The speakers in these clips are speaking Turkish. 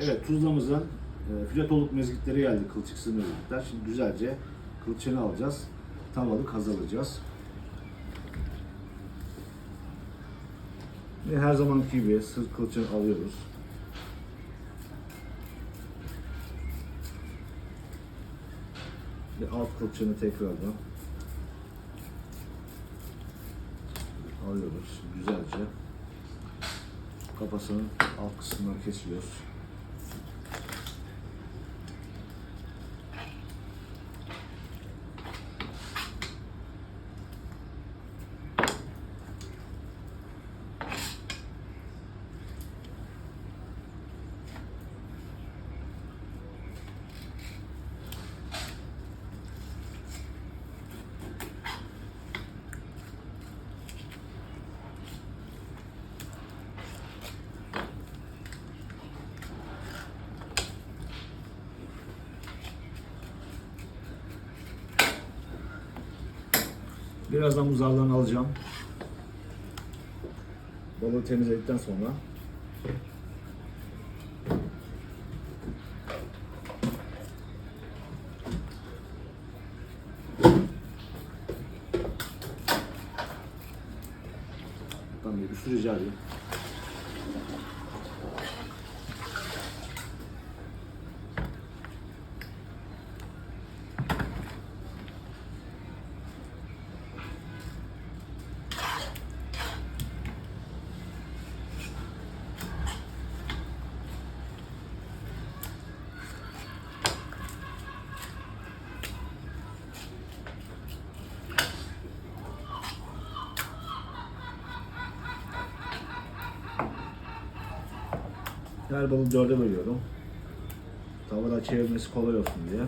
Evet Tuzla'mızın e, filetoluk mezgitleri geldi kılçıksız mezgitler. Şimdi güzelce kılçığını alacağız. Tavalık hazırlayacağız. Ve her zamanki gibi sırt kılçığını alıyoruz. Ve alt kılçığını tekrardan alıyoruz güzelce. Kafasının alt kısmından kesiyoruz. Birazdan buzağlarını alacağım. Balığı temizledikten sonra Tamam bir su rica edeyim. Her balığı dörde bölüyorum. Tavada çevirmesi kolay olsun diye.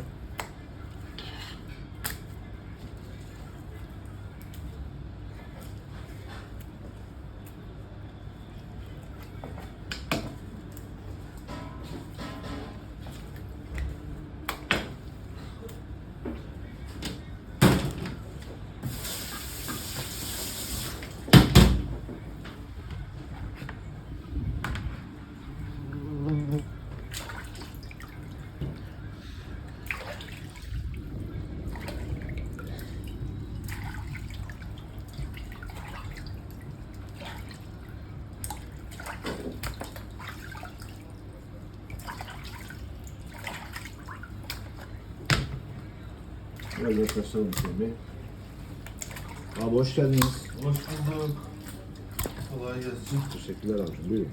Biraz yaklaşalım şimdi. Abi hoş geldiniz. Hoş bulduk. Kolay gelsin. Teşekkürler abicim. Buyurun.